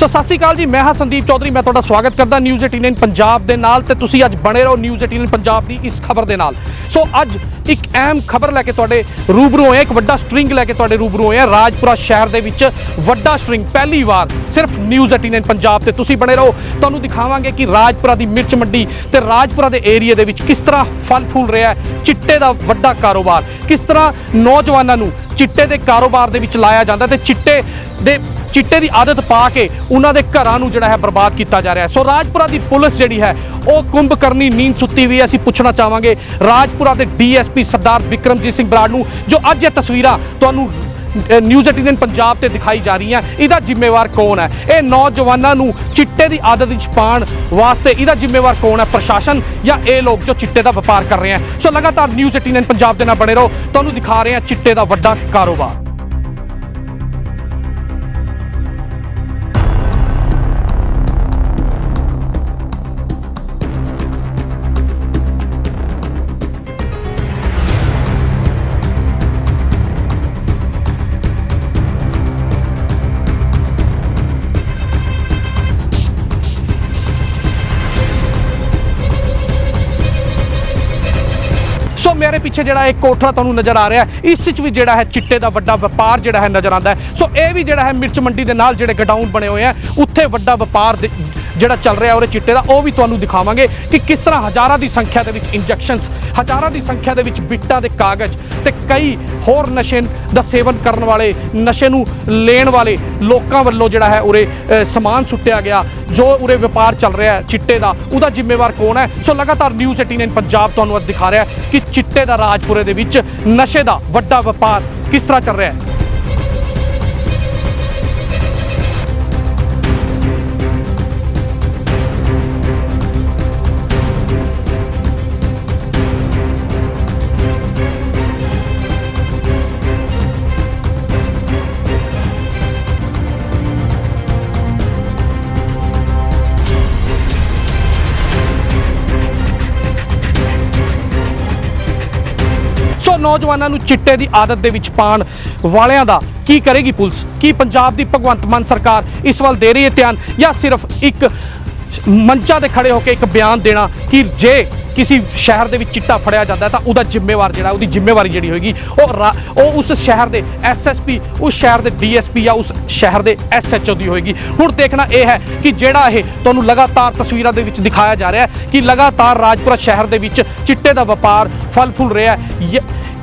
ਸੋ ਸਤਿ ਸ਼੍ਰੀ ਅਕਾਲ ਜੀ, ਮੈਂ ਹਾਂ ਸੰਦੀਪ ਚੌਧਰੀ, ਮੈਂ ਤੁਹਾਡਾ ਸਵਾਗਤ ਕਰਦਾ ਨਿਊਜ਼ 18 ਪੰਜਾਬ ਦੇ ਨਾਲ ਤੇ ਤੁਸੀਂ ਅੱਜ ਬਣੇ ਰਹੋ ਨਿਊਜ਼ 18 ਪੰਜਾਬ ਦੀ ਇਸ ਖਬਰ ਦੇ ਨਾਲ। ਸੋ ਅੱਜ ਇੱਕ ਅਹਿਮ ਖਬਰ ਲੈ ਕੇ ਤੁਹਾਡੇ ਰੂਬਰੂ ਹੋਏ ਇੱਕ ਵੱਡਾ ਸਟ੍ਰਿੰਗ ਲੈ ਕੇ ਤੁਹਾਡੇ ਰੂਬਰੂ ਹੋਏ ਹਾਂ ਰਾਜਪੁਰਾ ਸ਼ਹਿਰ ਦੇ ਵਿੱਚ ਵੱਡਾ ਸਟ੍ਰਿੰਗ, ਪਹਿਲੀ ਵਾਰ ਸਿਰਫ ਨਿਊਜ਼ 18 ਪੰਜਾਬ ਤੇ ਤੁਸੀਂ ਬਣੇ ਰਹੋ। ਤੁਹਾਨੂੰ ਦਿਖਾਵਾਂਗੇ ਕਿ ਰਾਜਪੁਰਾ ਦੀ ਮਿਰਚ ਮੰਡੀ ਤੇ ਰਾਜਪੁਰਾ ਦੇ ਏਰੀਆ ਦੇ ਵਿੱਚ ਕਿਸ ਤਰ੍ਹਾਂ ਫਲ ਫੁੱਲ ਰਿਹਾ ਹੈ, ਚਿੱਟੇ ਦਾ ਵੱਡਾ ਕਾਰੋਬਾਰ। ਕਿਸ ਤਰ੍ਹਾਂ ਨੌਜਵਾਨਾਂ ਨੂੰ ਚਿੱਟੇ ਦੇ ਕਾਰੋਬਾਰ ਦੇ ਵਿੱਚ ਲਾਇਆ ਜਾਂਦਾ ਤੇ ਚਿੱਟੇ ਦੇ ਚਿੱਟੇ ਦੀ ਆਦਤ ਪਾ ਕੇ ਉਹਨਾਂ ਦੇ ਘਰਾਂ ਨੂੰ ਜਿਹੜਾ ਹੈ ਬਰਬਾਦ ਕੀਤਾ ਜਾ ਰਿਹਾ ਹੈ। ਸੋ ਰਾਜਪੁਰਾ ਦੀ ਪੁਲਿਸ ਜਿਹੜੀ ਹੈ, ਉਹ ਕੁੰਭ ਕਰਨੀ ਨੀਂਦ ਸੁੱਤੀ ਵੀ ਅਸੀਂ ਪੁੱਛਣਾ ਚਾਹਾਂਗੇ ਰਾਜਪੁਰਾ ਦੇ ਡੀਐਸਪੀ ਸਰਦਾਰ ਵਿਕਰਮਜੀਤ ਸਿੰਘ ਬਰਾੜ ਨੂੰ, ਜੋ ਅੱਜ ਇਹ ਤਸਵੀਰਾਂ ਤੁਹਾਨੂੰ ਨਿਊਜ਼ 18 ਪੰਜਾਬ ਤੇ ਦਿਖਾਈ ਜਾ ਰਹੀਆਂ। ਇਹਦਾ ਜ਼ਿੰਮੇਵਾਰ ਕੌਣ ਹੈ? ਇਹ ਨੌਜਵਾਨਾਂ ਨੂੰ ਚਿੱਟੇ ਦੀ ਆਦਤ ਵਿੱਚ ਪਾਉਣ ਵਾਸਤੇ ਇਹਦਾ ਜ਼ਿੰਮੇਵਾਰ ਕੌਣ ਹੈ? ਪ੍ਰਸ਼ਾਸਨ ਜਾਂ ਇਹ ਲੋਕ ਜੋ ਚਿੱਟੇ ਦਾ ਵਪਾਰ ਕਰ ਰਹੇ ਹਨ ਸੋ ਲਗਾਤਾਰ ਨਿਊਜ਼ 18 ਪੰਜਾਬ ਦੇ ਨਾਲ ਬਣੇ ਰਹੋ। ਤੁਹਾਨੂੰ ਦਿਖਾ ਰਹੇ ਹਾਂ ਚਿੱਟੇ ਦਾ ਵੱਡਾ ਕਾਰੋਬਾਰ। ਮੇਰੇ ਪਿੱਛੇ ਜਿਹੜਾ ਇੱਕ ਕੋਠਾ ਤੁਹਾਨੂੰ ਨਜ਼ਰ ਆ ਰਿਹਾ ਇਸ ਵਿੱਚ ਵੀ ਜਿਹੜਾ ਹੈ ਚਿੱਟੇ ਦਾ ਵੱਡਾ ਵਪਾਰ ਜਿਹੜਾ ਹੈ ਨਜ਼ਰ ਆਉਂਦਾ ਹੈ। ਸੋ ਇਹ ਵੀ ਜਿਹੜਾ ਹੈ ਮਿਰਚ ਮੰਡੀ ਦੇ ਨਾਲ ਜਿਹੜੇ ਗਡਾਊਨ ਬਣੇ ਹੋਏ ਆ, ਉੱਥੇ ਵੱਡਾ ਵਪਾਰ ਜਿਹੜਾ ਚੱਲ ਰਿਹਾ ਉਹਦੇ ਚਿੱਟੇ ਦਾ, ਉਹ ਵੀ ਤੁਹਾਨੂੰ ਦਿਖਾਵਾਂਗੇ ਕਿ ਕਿਸ ਤਰ੍ਹਾਂ ਹਜ਼ਾਰਾਂ ਦੀ ਸੰਖਿਆ ਦੇ ਵਿੱਚ ਇੰਜੈਕਸ਼ਨਸ ਹਜ਼ਾਰਾਂ ਦੀ ਸੰਖਿਆ ਦੇ ਵਿੱਚ ਬਿੱਟਾਂ ਦੇ ਕਾਗਜ਼ ਤੇ ਕਈ ਹੋਰ ਨਸ਼ੇ ਦਾ ਸੇਵਨ ਕਰਨ ਵਾਲੇ, ਨਸ਼ੇ ਨੂੰ ਲੈਣ ਵਾਲੇ ਲੋਕਾਂ ਵੱਲੋਂ ਜਿਹੜਾ ਹੈ ਉਰੇ ਸਮਾਨ ਸੁੱਟਿਆ ਗਿਆ, ਜੋ ਉਰੇ ਵਪਾਰ ਚੱਲ ਰਿਹਾ ਹੈ ਚਿੱਟੇ ਦਾ। ਉਹਦਾ ਜ਼ਿੰਮੇਵਾਰ ਕੌਣ ਹੈ? ਸੋ ਲਗਾਤਾਰ ਨਿਊਜ਼ 18 ਪੰਜਾਬ ਤੁਹਾਨੂੰ ਅੱਜ ਦਿਖਾ ਰਿਹਾ ਕਿ ਚਿੱਟੇ ਦਾ ਰਾਜਪੁਰੇ ਦੇ ਵਿੱਚ ਨਸ਼ੇ ਦਾ ਵੱਡਾ ਵਪਾਰ ਕਿਸ ਤਰ੍ਹਾਂ ਚੱਲ ਰਿਹਾ ਹੈ? ਨੌਜਵਾਨਾਂ ਨੂੰ ਚਿੱਟੇ ਦੀ ਆਦਤ ਦੇ ਵਿੱਚ ਪਾਣ ਵਾਲਿਆਂ ਦਾ ਕੀ ਕਰੇਗੀ ਪੁਲਿਸ? ਕੀ ਪੰਜਾਬ ਦੀ ਭਗਵੰਤ ਮਾਨ ਸਰਕਾਰ ਇਸ ਵੱਲ ਦੇ ਰਹੀ ਹੈ ਧਿਆਨ? ਜਾਂ ਸਿਰਫ ਇੱਕ ਮੰਚਾਂ ਤੇ ਖੜੇ ਹੋ ਕੇ ਇੱਕ ਬਿਆਨ ਦੇਣਾ ਕਿ ਜੇ ਕਿਸੇ ਸ਼ਹਿਰ ਦੇ ਵਿੱਚ ਚਿੱਟਾ ਫੜਿਆ ਜਾਂਦਾ ਤਾਂ ਉਹਦਾ ਜ਼ਿੰਮੇਵਾਰ ਜਿਹੜਾ ਉਹਦੀ ਜ਼ਿੰਮੇਵਾਰੀ ਜਿਹੜੀ ਹੋਏਗੀ, ਉਹ ਰਾ- ਉਹ ਉਸ ਸ਼ਹਿਰ ਦੇ ਐਸਐਸਪੀ ਉਸ ਸ਼ਹਿਰ ਦੇ ਡੀਐਸਪੀ ਜਾਂ ਉਸ ਸ਼ਹਿਰ ਦੇ ਐਸਐਚਓ ਦੀ ਹੋਏਗੀ। ਹੁਣ ਦੇਖਣਾ ਇਹ ਹੈ ਕਿ ਜਿਹੜਾ ਇਹ ਤੁਹਾਨੂੰ ਲਗਾਤਾਰ ਤਸਵੀਰਾਂ ਦੇ ਵਿੱਚ ਦਿਖਾਇਆ ਜਾ ਰਿਹਾ ਹੈ ਕਿ ਲਗਾਤਾਰ ਰਾਜਪੁਰਾ ਸ਼ਹਿਰ ਦੇ ਵਿੱਚ ਚਿੱਟੇ ਦਾ ਵਪਾਰ ਫਲ ਫੁੱਲ ਰਿਹਾ ਹੈ।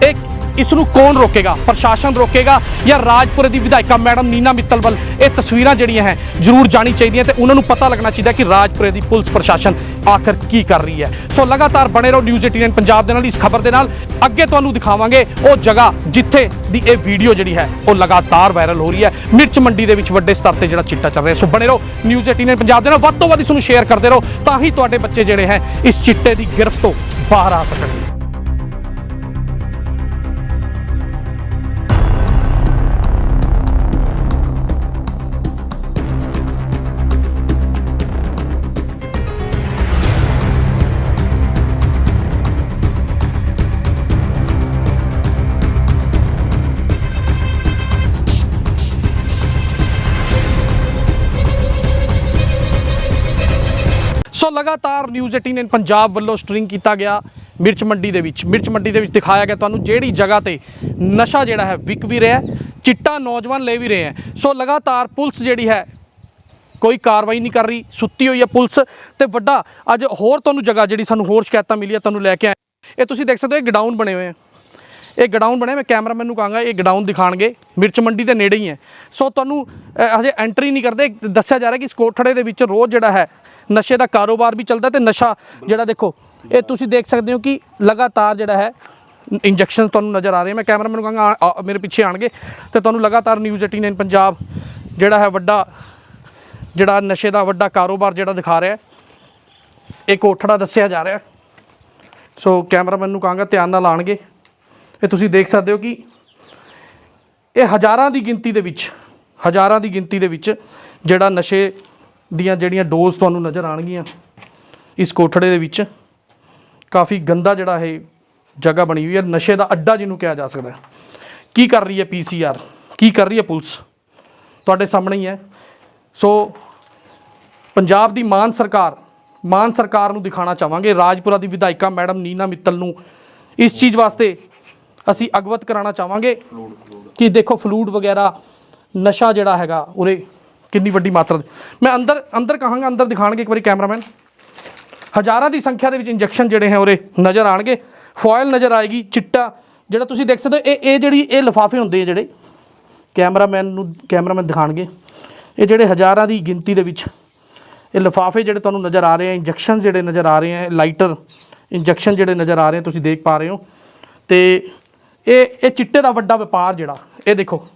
ਇਹ- ਇਸ ਨੂੰ ਕੌਣ ਰੋਕੇਗਾ? ਪ੍ਰਸ਼ਾਸਨ ਰੋਕੇਗਾ ਜਾਂ ਰਾਜਪੁਰੇ ਦੀ ਵਿਧਾਇਕਾ ਮੈਡਮ ਨੀਨਾ ਮਿੱਤਲ ਵੱਲ ਇਹ ਤਸਵੀਰਾਂ ਜਿਹੜੀਆਂ ਹੈ, ਜ਼ਰੂਰ ਜਾਣੀ ਚਾਹੀਦੀਆਂ ਤੇ ਉਹਨਾਂ ਨੂੰ ਪਤਾ ਲੱਗਣਾ ਚਾਹੀਦਾ ਕਿ ਰਾਜਪੁਰੇ ਦੀ ਪੁਲਿਸ ਪ੍ਰਸ਼ਾਸਨ ਆਖਰ ਕੀ ਕਰ ਰਹੀ ਹੈ। ਸੋ ਲਗਾਤਾਰ ਬਣੇ ਰਹੋ ਨਿਊਜ਼ 18 ਪੰਜਾਬ ਦੇ ਨਾਲ, ਇਸ ਖਬਰ ਦੇ ਨਾਲ। ਅੱਗੇ ਤੁਹਾਨੂੰ ਦਿਖਾਵਾਂਗੇ ਉਹ ਜਗ੍ਹਾ ਜਿੱਥੇ ਦੀ ਇਹ ਵੀਡੀਓ ਜਿਹੜੀ ਹੈ, ਉਹ ਲਗਾਤਾਰ ਵਾਇਰਲ ਹੋ ਰਹੀ ਹੈ। ਮਿਰਚ ਮੰਡੀ ਦੇ ਵਿੱਚ ਵੱਡੇ ਸਤਰ ਤੇ ਜਿਹੜਾ ਚਿੱਟਾ ਚੱਲ ਰਿਹਾ ਸੋ ਬਣੇ ਰਹੋ ਨਿਊਜ਼ 18 ਪੰਜਾਬ ਦੇ ਨਾਲ। ਵੱਧ ਤੋਂ ਵੱਧ ਇਸ ਨੂੰ ਸ਼ੇਅਰ ਕਰਦੇ ਰਹੋ ਤਾਂ ਹੀ ਤੁਹਾਡੇ ਬੱਚੇ ਜਿਹੜੇ ਹੈ, ਇਸ ਚਿੱਟੇ ਦੀ ਗਿਰਫਤ ਤੋਂ ਬਾਹਰ ਆ ਸਕਣਗੇ। ਸੋ ਲਗਾਤਾਰ ਨਿਊਜ਼ 18 ਇਨ ਪੰਜਾਬ ਵੱਲੋਂ ਸਟ੍ਰਿੰਗ ਕੀਤਾ ਗਿਆ ਮਿਰਚ ਮੰਡੀ ਦੇ ਵਿੱਚ। ਮਿਰਚ ਮੰਡੀ ਦੇ ਵਿੱਚ ਦਿਖਾਇਆ ਗਿਆ ਤੁਹਾਨੂੰ ਜਿਹੜੀ ਜਗ੍ਹਾ ਤੇ ਨਸ਼ਾ ਜਿਹੜਾ ਹੈ ਵਿਕ ਵੀ ਰਿਹਾ ਚਿੱਟਾ ਨੌਜਵਾਨ ਲੈ ਵੀ ਰਹੇ ਹੈ। ਸੋ ਲਗਾਤਾਰ ਪੁਲਿਸ ਜਿਹੜੀ ਹੈ, ਕੋਈ ਕਾਰਵਾਈ ਨਹੀਂ ਕਰ ਰਹੀ, ਸੁੱਤੀ ਹੋਈ ਹੈ ਪੁਲਿਸ। ਤੇ ਵੱਡਾ ਅੱਜ ਹੋਰ ਤੁਹਾਨੂੰ ਜਗ੍ਹਾ ਜਿਹੜੀ ਸਾਨੂੰ ਹੋਰ ਸ਼ਿਕਾਇਤਾਂ ਮਿਲੀਆਂ, ਤੁਹਾਨੂੰ ਲੈ ਕੇ ਆਏ ਇਹ ਤੁਸੀਂ ਦੇਖ ਸਕਦੇ ਹੋ, ਇਹ ਗਡਾਊਨ ਬਣੇ ਹੋਏ ਆ ਇਹ ਗਡਾਊਨ ਬਣਿਆ ਮੈਂ ਕੈਮਰਾਮੈਨ ਨੂੰ ਕਹਾਂਗਾ, ਇਹ ਗਡਾਊਨ ਦਿਖਾਣਗੇ। ਮਿਰਚ ਮੰਡੀ ਦੇ ਨੇੜੇ ਹੀ ਹੈ। ਸੋ ਤੁਹਾਨੂੰ ਹਜੇ ਐਂਟਰੀ ਨਹੀਂ ਕਰਦੇ, ਦੱਸਿਆ ਜਾ ਰਿਹਾ ਕਿ ਇਸ ਕੋਠੜੇ ਦੇ ਵਿੱਚ ਰੋਜ਼ ਜਿਹੜਾ ਹੈ ਨਸ਼ੇ ਦਾ ਕਾਰੋਬਾਰ ਵੀ ਚੱਲਦਾ ਤੇ ਨਸ਼ਾ ਜਿਹੜਾ ਦੇਖੋ, ਇਹ ਤੁਸੀਂ ਦੇਖ ਸਕਦੇ ਹੋ ਕਿ ਲਗਾਤਾਰ ਜਿਹੜਾ ਹੈ ਇੰਜੈਕਸ਼ਨ ਤੁਹਾਨੂੰ ਨਜ਼ਰ ਆ ਰਹੇ ਮੈਂ ਕੈਮਰਾਮੈਨ ਨੂੰ ਕਹਾਂਗਾ ਮੇਰੇ ਪਿੱਛੇ ਆਣਗੇ ਤੇ ਤੁਹਾਨੂੰ ਲਗਾਤਾਰ ਨਿਊਜ਼ 18 ਪੰਜਾਬ ਜਿਹੜਾ ਹੈ ਵੱਡਾ, ਜਿਹੜਾ ਨਸ਼ੇ ਦਾ ਵੱਡਾ ਕਾਰੋਬਾਰ ਜਿਹੜਾ ਦਿਖਾ ਰਿਹਾ ਇਹ ਕੋਠੜਾ ਦੱਸਿਆ ਜਾ ਰਿਹਾ ਸੋ ਕੈਮਰਾਮੈਨ ਨੂੰ ਕਹਾਂਗਾ ਧਿਆਨ ਨਾਲ ਆਣਗੇ। ਇਹ ਤੁਸੀਂ ਦੇਖ ਸਕਦੇ ਹੋ ਕਿ ਇਹ ਹਜ਼ਾਰਾਂ ਦੀ ਗਿਣਤੀ ਦੇ ਵਿੱਚ, ਹਜ਼ਾਰਾਂ ਦੀ ਗਿਣਤੀ ਦੇ ਵਿੱਚ ਜਿਹੜਾ ਨਸ਼ੇ ਦੀਆਂ ਜਿਹੜੀਆਂ ਡੋਜ਼ ਤੁਹਾਨੂੰ ਨਜ਼ਰ ਆਣਗੀਆਂ ਇਸ ਕੋਠੜੇ ਦੇ ਵਿੱਚ, ਕਾਫੀ ਗੰਦਾ ਜਿਹੜਾ ਇਹ ਜਗ੍ਹਾ ਬਣੀ ਹੋਈ ਹੈ, ਨਸ਼ੇ ਦਾ ਅੱਡਾ ਜਿਹਨੂੰ ਕਿਹਾ ਜਾ ਸਕਦਾ ਕੀ ਕਰ ਰਹੀ ਹੈ ਪੀਸੀਆਰ ਕੀ ਕਰ ਰਹੀ ਹੈ ਪੁਲਿਸ? ਤੁਹਾਡੇ ਸਾਹਮਣੇ ਹੀ ਹੈ। ਸੋ ਪੰਜਾਬ ਦੀ ਮਾਨ ਸਰਕਾਰ ਮਾਨ ਸਰਕਾਰ ਨੂੰ ਦਿਖਾਣਾ ਚਾਹਾਂਗੇ। ਰਾਜਪੁਰਾ ਦੀ ਵਿਧਾਇਕਾ ਮੈਡਮ ਨੀਨਾ ਮਿੱਤਲ ਨੂੰ ਇਸ ਚੀਜ਼ ਵਾਸਤੇ ਅਸੀਂ ਅਗਵਤ ਕਰਾਉਣਾ ਚਾਹਾਂਗੇ ਕਿ ਦੇਖੋ ਫਲੂਡ ਵਗੈਰਾ, ਨਸ਼ਾ ਜਿਹੜਾ ਹੈਗਾ ਉਰੇ ਕਿੰਨੀ ਵੱਡੀ ਮਾਤਰਾ ਦੇ। ਮੈਂ ਅੰਦਰ ਅੰਦਰ ਕਹਾਂਗਾ, ਅੰਦਰ ਦਿਖਾਣਗੇ ਇੱਕ ਵਾਰੀ ਕੈਮਰਾਮੈਨ। ਹਜ਼ਾਰਾਂ ਦੀ ਸੰਖਿਆ ਦੇ ਵਿੱਚ ਇੰਜੈਕਸ਼ਨ ਜਿਹੜੇ ਹੈ ਉਰੇ ਨਜ਼ਰ ਆਣਗੇ। ਫੋਇਲ ਨਜ਼ਰ ਆਏਗੀ, ਚਿੱਟਾ, ਜਿਹੜਾ ਤੁਸੀਂ ਦੇਖ ਸਕਦੇ ਹੋ, ਇਹ ਇਹ ਜਿਹੜੀ ਇਹ ਲਿਫਾਫੇ ਹੁੰਦੇ ਆ ਜਿਹੜੇ, ਕੈਮਰਾਮੈਨ ਨੂੰ ਕੈਮਰਾਮੈਨ ਦਿਖਾਣਗੇ। ਇਹ ਜਿਹੜੇ ਹਜ਼ਾਰਾਂ ਦੀ ਗਿਣਤੀ ਦੇ ਵਿੱਚ ਇਹ ਲਿਫਾਫੇ ਜਿਹੜੇ ਤੁਹਾਨੂੰ ਨਜ਼ਰ ਆ ਰਹੇ ਆ, ਇੰਜੈਕਸ਼ਨ ਜਿਹੜੇ ਨਜ਼ਰ ਆ ਰਹੇ ਆ ਲਾਈਟਰ ਇੰਜੈਕਸ਼ਨ ਜਿਹੜੇ ਨਜ਼ਰ ਆ ਰਹੇ ਆ, ਤੁਸੀਂ ਦੇਖ ਪਾ ਰਹੇ ਹੋ। ਤੇ ਇਹ ਇਹ ਚਿੱਟੇ ਦਾ ਵੱਡਾ ਵਪਾਰ ਜਿਹੜਾ, ਇਹ ਦੇਖੋ,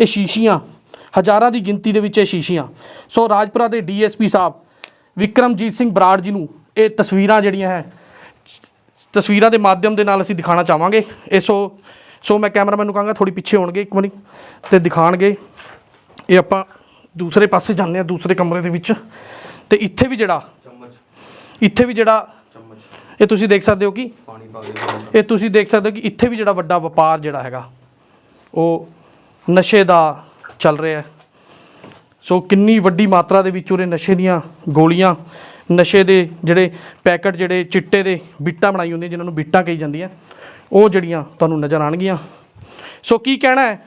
ਇਹ ਸ਼ੀਸ਼ੀਆਂ ਹਜ਼ਾਰਾਂ ਦੀ ਗਿਣਤੀ ਦੇ ਵਿੱਚ ਇਹ ਸ਼ੀਸ਼ੀਆਂ। ਸੋ ਰਾਜਪੁਰਾ ਦੇ ਡੀਐਸਪੀ ਸਾਹਿਬ ਵਿਕਰਮਜੀਤ ਸਿੰਘ ਬਰਾੜ ਜੀ ਨੂੰ ਇਹ ਤਸਵੀਰਾਂ ਜਿਹੜੀਆਂ ਹੈ, ਤਸਵੀਰਾਂ ਦੇ ਮਾਧਿਅਮ ਦੇ ਨਾਲ ਅਸੀਂ ਦਿਖਾਣਾ ਚਾਹਾਂਗੇ। ਇਹ ਸੋ ਸੋ ਮੈਂ ਕੈਮਰਾਮੈਨ ਨੂੰ ਕਹਾਂਗਾ ਥੋੜੀ ਪਿੱਛੇ ਹੋਣਗੇ ਇੱਕ ਵਾਰੀ ਤੇ ਦਿਖਾਣਗੇ ਇਹ ਆਪਾਂ ਦੂਸਰੇ ਪਾਸੇ ਜਾਂਦੇ ਆ ਦੂਸਰੇ ਕਮਰੇ ਦੇ ਵਿੱਚ। ਤੇ ਇੱਥੇ ਵੀ ਜਿਹੜਾ, ਇੱਥੇ ਵੀ ਜਿਹੜਾ, ਇਹ ਤੁਸੀਂ ਦੇਖ ਸਕਦੇ ਹੋ ਕਿ, ਇਹ ਤੁਸੀਂ ਦੇਖ ਸਕਦੇ ਹੋ ਕਿ ਇੱਥੇ ਵੀ ਜਿਹੜਾ ਵੱਡਾ ਵਪਾਰ ਜਿਹੜਾ ਹੈਗਾ, ਉਹ ਨਸ਼ੇ ਦਾ ਚੱਲ ਰਿਹਾ ਸੋ ਕਿੰਨੀ ਵੱਡੀ ਮਾਤਰਾ ਦੇ ਵਿੱਚ ਉਰੇ ਨਸ਼ੇ ਦੀਆਂ ਗੋਲੀਆਂ, ਨਸ਼ੇ ਦੇ ਜਿਹੜੇ ਪੈਕਟ, ਜਿਹੜੇ ਚਿੱਟੇ ਦੇ ਬਿੱਟਾਂ ਬਣਾਈ ਹੁੰਦੀਆਂ, ਜਿਨ੍ਹਾਂ ਨੂੰ ਬਿੱਟਾਂ ਕਹੀ ਜਾਂਦੀਆਂ, ਉਹ ਜਿਹੜੀਆਂ ਤੁਹਾਨੂੰ ਨਜ਼ਰ ਆਣਗੀਆਂ ਸੋ ਕੀ ਕਹਿਣਾ ਹੈ?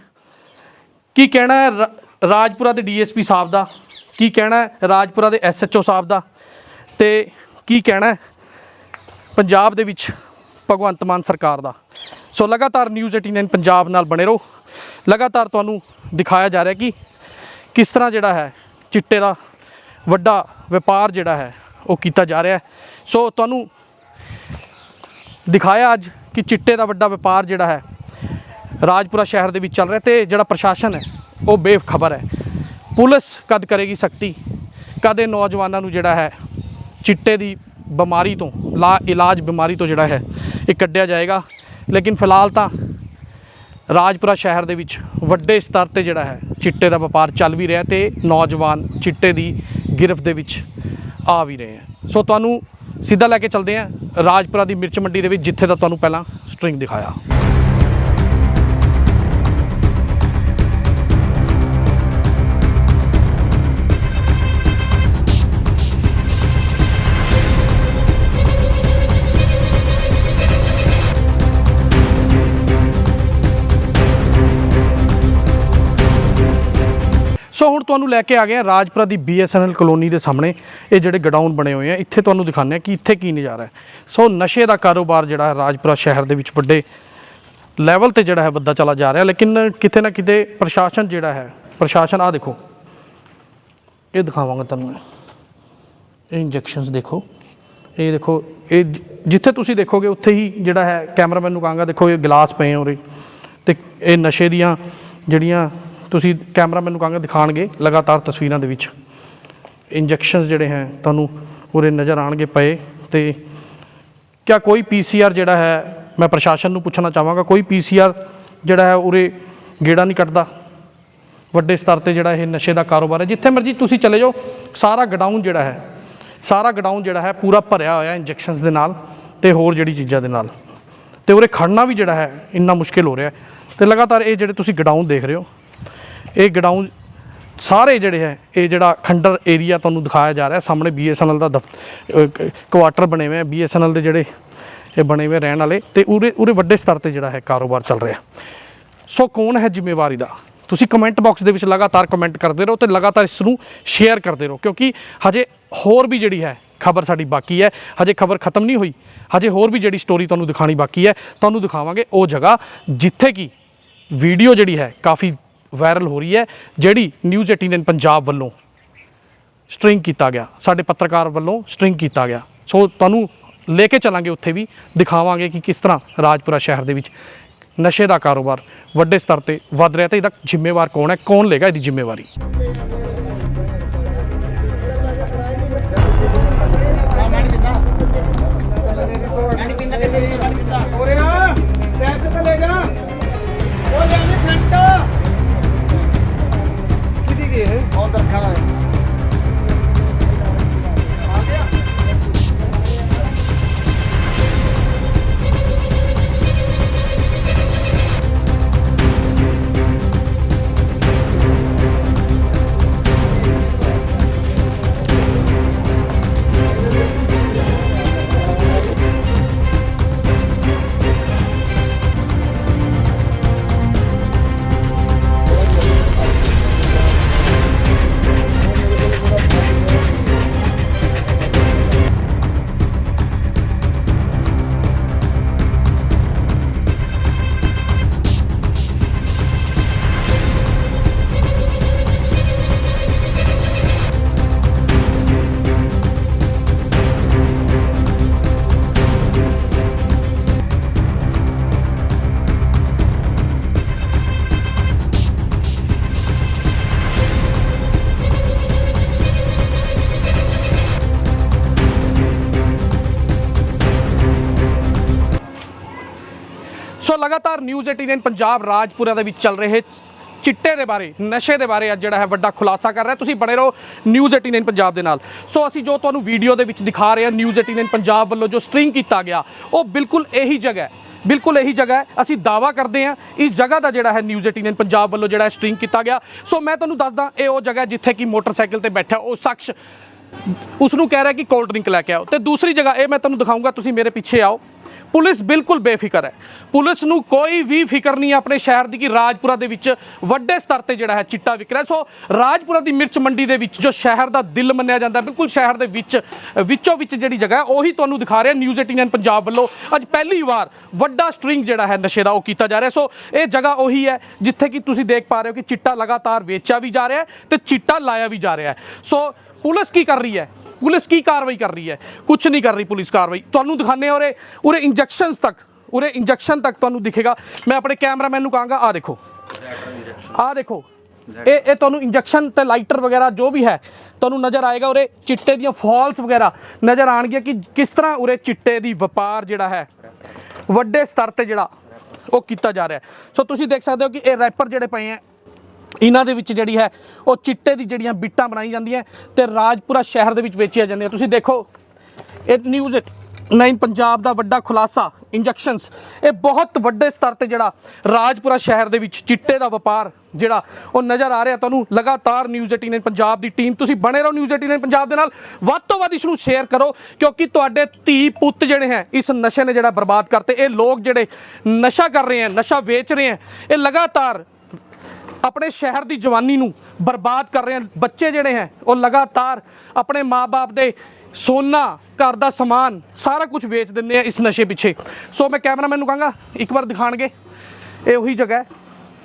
ਕੀ ਕਹਿਣਾ ਹੈ ਰਾ- ਰਾਜਪੁਰਾ ਦੇ ਡੀਐਸਪੀ ਸਾਹਿਬ ਦਾ? ਕੀ ਕਹਿਣਾ ਹੈ ਰਾਜਪੁਰਾ ਦੇ ਐਸਐਚਓ ਸਾਹਿਬ ਦਾ? ਤੇ ਕੀ ਕਹਿਣਾ ਹੈ ਪੰਜਾਬ ਦੇ ਵਿੱਚ ਭਗਵੰਤ ਮਾਨ ਸਰਕਾਰ ਦਾ? ਸੋ ਲਗਾਤਾਰ ਨਿਊਜ਼ 89 ਪੰਜਾਬ ਨਾਲ ਬਣੇ ਰਹੋ। ਲਗਾਤਾਰ ਤੁਹਾਨੂੰ ਦਿਖਾਇਆ ਜਾ ਰਿਹਾ ਕਿ ਕਿਸ ਤਰ੍ਹਾਂ ਜਿਹੜਾ ਹੈ, ਚਿੱਟੇ ਦਾ ਵੱਡਾ ਵਪਾਰ ਜਿਹੜਾ ਹੈ, ਉਹ ਕੀਤਾ ਜਾ ਰਿਹਾ ਹੈ। ਸੋ ਤੁਹਾਨੂੰ ਦਿਖਾਇਆ ਅੱਜ ਕਿ ਚਿੱਟੇ ਦਾ ਵੱਡਾ ਵਪਾਰ ਜਿਹੜਾ ਹੈ, ਰਾਜਪੁਰਾ ਸ਼ਹਿਰ ਦੇ ਵਿੱਚ ਚੱਲ ਰਿਹਾ ਤੇ ਜਿਹੜਾ ਪ੍ਰਸ਼ਾਸਨ ਹੈ, ਉਹ ਬੇਖਬਰ ਹੈ। ਪੁਲਿਸ ਕਦ ਕਰੇਗੀ ਸਖਤੀ? ਕਦੇ ਨੌਜਵਾਨਾਂ ਨੂੰ ਜਿਹੜਾ ਹੈ, ਚਿੱਟੇ ਦੀ ਬਿਮਾਰੀ ਤੋਂ ਲਾ ਇਲਾਜ ਬਿਮਾਰੀ ਤੋਂ ਜਿਹੜਾ ਹੈ, ਇਹ ਕੱਢਿਆ ਜਾਏਗਾ। ਲੇਕਿਨ ਫਿਲਹਾਲ ਤਾਂ ਰਾਜਪੁਰਾ ਸ਼ਹਿਰ ਦੇ ਵਿੱਚ ਵੱਡੇ ਸਤਰ ਤੇ ਜਿਹੜਾ ਹੈ ਚਿੱਟੇ ਦਾ ਵਪਾਰ ਚੱਲ ਵੀ ਰਿਹਾ ਤੇ ਨੌਜਵਾਨ ਚਿੱਟੇ ਦੀ ਗਿਰਫਤ ਦੇ ਵਿੱਚ ਆ ਵੀ ਰਹੇ ਹੈ। ਸੋ ਤੁਹਾਨੂੰ ਸਿੱਧਾ ਲੈ ਕੇ ਚੱਲਦੇ ਹਾਂ ਰਾਜਪੁਰਾ ਦੀ ਮਿਰਚ ਮੰਡੀ ਦੇ ਵਿੱਚ, ਜਿੱਥੇ ਦਾ ਤੁਹਾਨੂੰ ਪਹਿਲਾਂ ਸਟ੍ਰਿੰਗ ਦਿਖਾਇਆ। ਸੋ ਹੁਣ ਤੁਹਾਨੂੰ ਲੈ ਕੇ ਆ ਗਏ ਹਾਂ ਰਾਜਪੁਰਾ ਦੀ ਬੀਐਸਐਨਐਲ ਕਲੋਨੀ ਦੇ ਸਾਹਮਣੇ। ਇਹ ਜਿਹੜੇ ਗਡਾਊਨ ਬਣੇ ਹੋਏ ਆ, ਇੱਥੇ ਤੁਹਾਨੂੰ ਦਿਖਾਉਂਦੇ ਆ ਕਿ ਇੱਥੇ ਕੀ ਨਜ਼ਾਰਾ ਹੈ। ਸੋ ਨਸ਼ੇ ਦਾ ਕਾਰੋਬਾਰ ਜਿਹੜਾ ਹੈ ਰਾਜਪੁਰਾ ਸ਼ਹਿਰ ਦੇ ਵਿੱਚ ਵੱਡੇ ਲੈਵਲ ਤੇ ਜਿਹੜਾ ਹੈ ਵੱਧਦਾ ਚਲਾ ਜਾ ਰਿਹਾ, ਲੇਕਿਨ ਕਿਤੇ ਨਾ ਕਿਤੇ ਪ੍ਰਸ਼ਾਸਨ ਜਿਹੜਾ ਹੈ, ਪ੍ਰਸ਼ਾਸਨ ਆ ਦੇਖੋ। ਇਹ ਦਿਖਾਵਾਂਗਾ ਤੁਹਾਨੂੰ। ਇਹ ਇੰਜੈਕਸ਼ਨਸ ਦੇਖੋ। ਇਹ ਦੇਖੋ, ਇਹ ਜਿੱਥੇ ਤੁਸੀਂ ਦੇਖੋਗੇ, ਉੱਥੇ ਹੀ ਜਿਹੜਾ ਹੈ ਕੈਮਰਾਮੈਨ ਨੂੰ ਕਹਾਂਗਾ, ਦੇਖੋ ਇਹ ਗਲਾਸ ਪਏ ਹੋ ਰਹੇ ਤੇ ਇਹ ਨਸ਼ੇ ਦੀਆਂ ਜਿਹੜੀਆਂ ਤੁਸੀਂ ਕੈਮਰਾ ਮੈਨੂੰ ਕਹਾਂਗੇ ਦਿਖਾਣਗੇ, ਲਗਾਤਾਰ ਤਸਵੀਰਾਂ ਦੇ ਵਿੱਚ। ਇੰਜੈਕਸ਼ਨਸ ਜਿਹੜੇ ਹੈ, ਤੁਹਾਨੂੰ ਉਰੇ ਨਜ਼ਰ ਆਣਗੇ ਪਏ ਤੇ ਕਿਆ ਕੋਈ ਪੀਸੀਆਰ ਜਿਹੜਾ ਹੈ, ਮੈਂ ਪ੍ਰਸ਼ਾਸਨ ਨੂੰ ਪੁੱਛਣਾ ਚਾਹਾਂਗਾ, ਕੋਈ ਪੀਸੀਆਰ ਜਿਹੜਾ ਹੈ ਉਰੇ ਗੇੜਾ ਨਹੀਂ ਕੱਟਦਾ ਵੱਡੇ ਸਤਰ ਤੇ ਜਿਹੜਾ ਇਹ ਨਸ਼ੇ ਦਾ ਕਾਰੋਬਾਰ ਹੈ, ਜਿੱਥੇ ਮਰਜ਼ੀ ਤੁਸੀਂ ਚਲੇ ਜਾਓ, ਸਾਰਾ ਗਡਾਊਨ ਜਿਹੜਾ ਹੈ, ਸਾਰਾ ਗਡਾਊਨ ਜਿਹੜਾ ਹੈ ਪੂਰਾ ਭਰਿਆ ਹੋਇਆ ਇੰਜੈਕਸ਼ਨਸ ਦੇ ਨਾਲ ਤੇ ਹੋਰ ਜਿਹੜੀ ਚੀਜ਼ਾਂ ਦੇ ਨਾਲ। ਤੇ ਉਰੇ ਖੜਨਾ ਵੀ ਜਿਹੜਾ ਹੈ, ਇੰਨਾ ਮੁਸ਼ਕਿਲ ਹੋ ਰਿਹਾ ਹੈ। ਤੇ ਲਗਾਤਾਰ ਇਹ ਜਿਹੜੇ ਤੁਸੀਂ ਗਡਾਊਨ ਦੇਖ ਰਹੇ ਹੋ ਇਹ ਗਡਾਊਨ ਸਾਰੇ ਜਿਹੜੇ ਹੈ, ਇਹ ਜਿਹੜਾ ਖੰਡਰ ਏਰੀਆ ਤੁਹਾਨੂੰ ਦਿਖਾਇਆ ਜਾ ਰਿਹਾ, ਸਾਹਮਣੇ BSNL ਦਾ ਦਫ਼ਤਰ ਕੁਆਟਰ ਬਣੇ ਹੋਏ ਆ BSNL ਦੇ ਜਿਹੜੇ ਇਹ ਬਣੇ ਹੋਏ ਰਹਿਣ ਵਾਲੇ ਤੇ ਉਰੇ ਉਰੇ ਵੱਡੇ ਸਤਰ ਤੇ ਜਿਹੜਾ ਹੈ ਕਾਰੋਬਾਰ ਚੱਲ ਰਿਹਾ। ਸੋ ਕੌਣ ਹੈ ਜ਼ਿੰਮੇਵਾਰੀ ਦਾ? ਤੁਸੀਂ ਕਮੈਂਟ ਬਾਕਸ ਦੇ ਵਿੱਚ ਲਗਾਤਾਰ ਕਮੈਂਟ ਕਰਦੇ ਰਹੋ ਤੇ ਲਗਾਤਾਰ ਇਸ ਨੂੰ ਸ਼ੇਅਰ ਕਰਦੇ ਰਹੋ, ਕਿਉਂਕਿ ਹਜੇ ਹੋਰ ਵੀ ਜਿਹੜੀ ਹੈ ਖਬਰ ਸਾਡੀ ਬਾਕੀ ਹੈ, ਹਜੇ ਖਬਰ ਖਤਮ ਨਹੀਂ ਹੋਈ, ਹਜੇ ਹੋਰ ਵੀ ਜਿਹੜੀ ਸਟੋਰੀ ਤੁਹਾਨੂੰ ਦਿਖਾਣੀ ਬਾਕੀ ਹੈ, ਤੁਹਾਨੂੰ ਦਿਖਾਵਾਂਗੇ ਉਹ ਜਗ੍ਹਾ ਜਿੱਥੇ ਕੀ ਵੀਡੀਓ ਜਿਹੜੀ ਹੈ ਕਾਫੀ ਵਾਇਰਲ ਹੋ ਰਹੀ ਹੈ, ਜਿਹੜੀ ਨਿਊਜ਼ 18 ਪੰਜਾਬ ਵੱਲੋਂ ਸਟ੍ਰਿੰਗ ਕੀਤਾ ਗਿਆ। ਸਾਡੇ ਪੱਤਰਕਾਰ ਵੱਲੋਂ ਸਟ੍ਰਿੰਗ ਕੀਤਾ ਗਿਆ। ਸੋ ਤੁਹਾਨੂੰ ਲੈ ਕੇ ਚੱਲਾਂਗੇ ਉੱਥੇ ਵੀ, ਦਿਖਾਵਾਂਗੇ ਕਿ ਕਿਸ ਤਰ੍ਹਾਂ ਰਾਜਪੁਰਾ ਸ਼ਹਿਰ ਦੇ ਵਿੱਚ ਨਸ਼ੇ ਦਾ ਕਾਰੋਬਾਰ ਵੱਡੇ ਸਤਰ ਤੇ ਵੱਧ ਰਿਹਾ ਤੇ ਇਹਦਾ ਜ਼ਿੰਮੇਵਾਰ ਕੌਣ ਹੈ? ਕੌਣ ਲੇਗਾ ਇਹਦੀ ਜ਼ਿੰਮੇਵਾਰੀ? ਉਰੇ ਆ ਪੈਸੇ ਤਾਂ ਲੈ ਜਾ ਉਹ ਲੈਣੇ ਘੰਟਾ। ਗਏ ਲਗਾਤਾਰ ਨਿਊਜ਼ 18 ਪੰਜਾਬ ਰਾਜਪੁਰਾ ਦੇ ਵਿੱਚ ਚੱਲ ਰਹੇ ਚਿੱਟੇ ਦੇ ਬਾਰੇ, ਨਸ਼ੇ ਦੇ ਬਾਰੇ ਅੱਜ ਜਿਹੜਾ ਹੈ ਵੱਡਾ ਖੁਲਾਸਾ ਕਰ ਰਿਹਾ। ਤੁਸੀਂ ਬਣੇ ਰਹੋ ਨਿਊਜ਼ 18 ਪੰਜਾਬ ਦੇ ਨਾਲ। ਸੋ ਅਸੀਂ ਜੋ ਤੁਹਾਨੂੰ ਵੀਡੀਓ ਦੇ ਵਿੱਚ ਦਿਖਾ ਰਹੇ ਹਾਂ ਨਿਊਜ਼ 18 ਪੰਜਾਬ ਵੱਲੋਂ ਜੋ ਸਟ੍ਰਿੰਗ ਕੀਤਾ ਗਿਆ, ਉਹ ਬਿਲਕੁਲ ਇਹੀ ਜਗ੍ਹਾ ਹੈ। ਬਿਲਕੁਲ ਇਹੀ ਜਗ੍ਹਾ ਹੈ। ਅਸੀਂ ਦਾਵਾ ਕਰਦੇ ਹਾਂ, ਇਸ ਜਗ੍ਹਾ ਦਾ ਜਿਹੜਾ ਹੈ ਨਿਊਜ਼ 18 ਪੰਜਾਬ ਵੱਲੋਂ ਜਿਹੜਾ ਸਟ੍ਰਿੰਗ ਕੀਤਾ ਗਿਆ। ਸੋ ਮੈਂ ਤੁਹਾਨੂੰ ਦੱਸਦਾ, ਇਹ ਉਹ ਜਗ੍ਹਾ ਜਿੱਥੇ ਕਿ ਮੋਟਰਸਾਈਕਲ ਤੇ ਬੈਠਾ ਉਹ ਸ਼ਖਸ ਉਸ ਨੂੰ ਕਹਿ ਰਿਹਾ ਕਿ ਕੋਲਡ ਡਰਿੰਕ ਲੈ ਕੇ ਆਓ। ਤੇ ਦੂਸਰੀ ਜਗ੍ਹਾ, ਇਹ ਮੈਂ ਤੁਹਾਨੂੰ ਦਿਖਾਊਂਗਾ, ਤੁਸੀਂ ਮੇਰੇ ਪਿੱਛੇ ਆਓ। ਪੁਲਿਸ ਬਿਲਕੁਲ ਬੇਫਿਕਰ ਹੈ। ਪੁਲਿਸ ਨੂੰ ਕੋਈ ਵੀ ਫਿਕਰ ਨਹੀਂ ਆਪਣੇ ਸ਼ਹਿਰ ਦੀ ਕਿ ਰਾਜਪੁਰਾ ਦੇ ਵਿੱਚ ਵੱਡੇ ਸਤਰ ਤੇ ਜਿਹੜਾ ਹੈ ਚਿੱਟਾ ਵਿਕ ਰਿਹਾ ਸੋ ਰਾਜਪੁਰਾ ਦੀ ਮਿਰਚ ਮੰਡੀ ਦੇ ਵਿੱਚ ਜੋ ਸ਼ਹਿਰ ਦਾ ਦਿਲ ਮੰਨਿਆ ਜਾਂਦਾ ਬਿਲਕੁਲ ਸ਼ਹਿਰ ਦੇ ਵਿੱਚ, ਵਿੱਚੋਂ ਵਿੱਚ ਜਿਹੜੀ ਜਗ੍ਹਾ ਹੈ, ਉਹੀ ਤੁਹਾਨੂੰ ਦਿਖਾ ਰਿਹਾ ਨਿਊਜ਼ 18 ਪੰਜਾਬ ਵੱਲੋਂ ਅੱਜ ਪਹਿਲੀ ਵਾਰ ਵੱਡਾ ਸਟ੍ਰਿੰਗ ਜਿਹੜਾ ਹੈ ਨਸ਼ੇ ਦਾ ਉਹ ਕੀਤਾ ਜਾ ਰਿਹਾ ਸੋ ਇਹ ਜਗ੍ਹਾ ਉਹੀ ਹੈ ਜਿੱਥੇ ਕਿ ਤੁਸੀਂ ਦੇਖ ਪਾ ਰਹੇ ਹੋ ਕਿ ਚਿੱਟਾ ਲਗਾਤਾਰ ਵੇਚਿਆ ਵੀ ਜਾ ਰਿਹਾ ਹੈ ਤੇ ਚਿੱਟਾ ਲਾਇਆ ਵੀ ਜਾ ਰਿਹਾ ਸੋ ਪੁਲਿਸ ਕੀ ਕਰ ਰਹੀ ਹੈ? ਪੁਲਿਸ ਕੀ ਕਾਰਵਾਈ ਕਰ ਰਹੀ ਹੈ? ਕੁਝ ਨਹੀਂ ਕਰ ਰਹੀ ਪੁਲਿਸ ਕਾਰਵਾਈ। ਤੁਹਾਨੂੰ ਦਿਖਾਣੇ ਆ ਉਰੇ ਉਰੇ ਇੰਜੈਕਸ਼ਨਸ ਤੱਕ, ਉਰੇ ਇੰਜੈਕਸ਼ਨ ਤੱਕ ਤੁਹਾਨੂੰ ਦਿਖੇਗਾ। ਮੈਂ ਆਪਣੇ ਕੈਮਰਾਮੈਨ ਨੂੰ ਕਹਾਂਗਾ ਆ ਦੇਖੋ। ਆ ਦੇਖੋ। ਇਹ ਇਹ ਤੁਹਾਨੂੰ ਇੰਜੈਕਸ਼ਨ ਤੇ ਲਾਈਟਰ ਵਗੈਰਾ ਜੋ ਵੀ ਹੈ, ਤੁਹਾਨੂੰ ਨਜ਼ਰ ਆਏਗਾ ਉਰੇ ਚਿੱਟੇ ਦੀਆਂ ਫਾਲਸ ਵਗੈਰਾ। ਨਜ਼ਰ ਆਣਗੀਆਂ ਕਿ ਕਿਸ ਤਰ੍ਹਾਂ ਉਰੇ ਚਿੱਟੇ ਦੀ ਵਪਾਰ ਜਿਹੜਾ ਹੈ, ਵੱਡੇ ਸਤਰ ਤੇ ਜਿਹੜਾ ਉਹ ਕੀਤਾ ਜਾ ਰਿਹਾ ਸੋ ਤੁਸੀਂ ਦੇਖ ਸਕਦੇ ਹੋ ਕਿ ਇਹ ਰੈਪਰ ਜਿਹੜੇ ਪਏ ਹੈ ਇਹਨਾਂ ਦੇ ਵਿੱਚ ਜਿਹੜੀ ਹੈ, ਉਹ ਚਿੱਟੇ ਦੀ ਜਿਹੜੀਆਂ ਬਿੱਟਾਂ ਬਣਾਈ ਜਾਂਦੀਆਂ ਤੇ ਰਾਜਪੁਰਾ ਸ਼ਹਿਰ ਦੇ ਵਿੱਚ ਵੇਚੀਆਂ ਜਾਂਦੀਆਂ। ਤੁਸੀਂ ਦੇਖੋ, ਇਹ ਨਿਊਜ਼ 9 ਪੰਜਾਬ ਦਾ ਵੱਡਾ ਖੁਲਾਸਾ ਇੰਜੈਕਸ਼ਨਸ ਇਹ ਬਹੁਤ ਵੱਡੇ ਸਤਰ ਤੇ ਜਿਹੜਾ ਰਾਜਪੁਰਾ ਸ਼ਹਿਰ ਦੇ ਵਿੱਚ ਚਿੱਟੇ ਦਾ ਵਪਾਰ ਜਿਹੜਾ ਉਹ ਨਜ਼ਰ ਆ ਰਿਹਾ। ਤੁਹਾਨੂੰ ਲਗਾਤਾਰ ਨਿਊਜ਼ 18 ਪੰਜਾਬ ਦੀ ਟੀਮ ਤੁਸੀਂ ਬਣੇ ਰਹੋ ਨਿਊਜ਼ 18 ਪੰਜਾਬ ਦੇ ਨਾਲ। ਵੱਧ ਤੋਂ ਵੱਧ ਇਸ ਨੂੰ ਸ਼ੇਅਰ ਕਰੋ, ਕਿਉਂਕਿ ਤੁਹਾਡੇ ਧੀ ਪੁੱਤ ਜਿਹੜੇ ਹੈ, ਇਸ ਨਸ਼ੇ ਨੇ ਜਿਹੜਾ ਬਰਬਾਦ ਕਰਤੇ। ਇਹ ਲੋਕ ਜਿਹੜੇ ਨਸ਼ਾ ਕਰ ਰਹੇ ਹੈ, ਨਸ਼ਾ ਵੇਚ ਰਹੇ ਹੈ, ਇਹ ਲਗਾਤਾਰ ਆਪਣੇ ਸ਼ਹਿਰ ਦੀ ਜਵਾਨੀ ਨੂੰ ਬਰਬਾਦ ਕਰ ਰਹੇ ਹਨ। ਬੱਚੇ ਜਿਹੜੇ ਹੈ, ਉਹ ਲਗਾਤਾਰ ਆਪਣੇ ਮਾਪੇ ਦੇ ਸੋਨਾ, ਘਰ ਦਾ ਸਮਾਨ, ਸਾਰਾ ਕੁਝ ਵੇਚ ਦਿੰਦੇ ਆ ਇਸ ਨਸ਼ੇ ਪਿੱਛੇ। ਸੋ ਮੈਂ ਕੈਮਰਾਮੈਨ ਨੂੰ ਕਹਾਂਗਾ, ਇੱਕ ਵਾਰ ਦਿਖਾਣਗੇ। ਇਹ ਉਹੀ ਜਗ੍ਹਾ ਹੈ,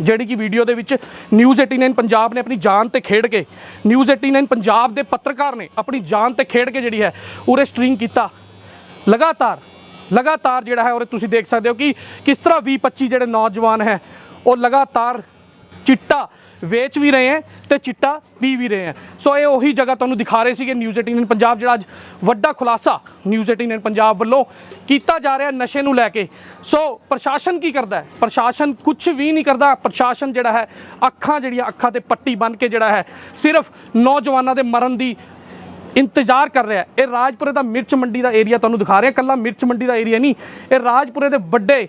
ਜਿਹੜੀ ਕਿ ਵੀਡੀਓ ਦੇ ਵਿੱਚ ਨਿਊਜ਼ 89 ਪੰਜਾਬ ਨੇ ਆਪਣੀ ਜਾਨ ਤੇ ਖੇਡ ਕੇ ਨਿਊਜ਼ 89 ਪੰਜਾਬ ਦੇ ਪੱਤਰਕਾਰ ਨੇ ਆਪਣੀ ਜਾਨ ਤੇ ਖੇਡ ਕੇ ਜਿਹੜੀ ਹੈ, ਉਰੇ ਸਟ੍ਰਿੰਗ ਕੀਤਾ। ਲਗਾਤਾਰ ਲਗਾਤਾਰ ਜਿਹੜਾ ਹੈ, ਉਰੇ ਤੁਸੀਂ ਦੇਖ ਸਕਦੇ ਹੋ ਕਿ ਕਿਸ ਤਰ੍ਹਾਂ 20 25 ਜਿਹੜੇ ਨੌਜਵਾਨ ਹੈ, ਉਹ ਲਗਾਤਾਰ ਚਿੱਟਾ ਵੇਚ ਵੀ ਰਹੇ ਹੈ ਤੇ ਚਿੱਟਾ ਪੀ ਵੀ ਰਹੇ ਹੈ। ਸੋ ਇਹ ਉਹੀ ਜਗ੍ਹਾ ਤੁਹਾਨੂੰ ਦਿਖਾ ਰਹੇ ਸੀਗੇ ਨਿਊਜ਼ 18 ਪੰਜਾਬ ਜਿਹੜਾ ਅੱਜ ਵੱਡਾ ਖੁਲਾਸਾ ਨਿਊਜ਼ 18 ਪੰਜਾਬ ਵੱਲੋਂ ਕੀਤਾ ਜਾ ਰਿਹਾ ਨਸ਼ੇ ਨੂੰ ਲੈ ਕੇ। ਸੋ ਪ੍ਰਸ਼ਾਸਨ ਕੀ ਕਰਦਾ ਹੈ? ਪ੍ਰਸ਼ਾਸਨ ਕੁਝ ਵੀ ਨਹੀਂ ਕਰਦਾ। ਪ੍ਰਸ਼ਾਸਨ ਜਿਹੜਾ ਹੈ, ਅੱਖਾਂ ਜਿਹੜੀਆਂ ਅੱਖਾਂ ਤੇ ਪੱਟੀ ਬੰਨ ਕੇ ਜਿਹੜਾ ਹੈ, ਸਿਰਫ ਨੌਜਵਾਨਾਂ ਦੇ ਮਰਨ ਦੀ ਇੰਤਜ਼ਾਰ ਕਰ ਰਿਹਾ ਇਹ ਰਾਜਪੁਰੇ ਦਾ ਮਿਰਚ ਮੰਡੀ ਦਾ ਏਰੀਆ ਤੁਹਾਨੂੰ ਦਿਖਾ ਰਿਹਾ। ਕੱਲਾ ਮਿਰਚ ਮੰਡੀ ਦਾ ਏਰੀਆ ਨਹੀਂ, ਇਹ ਰਾਜਪੁਰੇ ਦੇ ਵੱਡੇ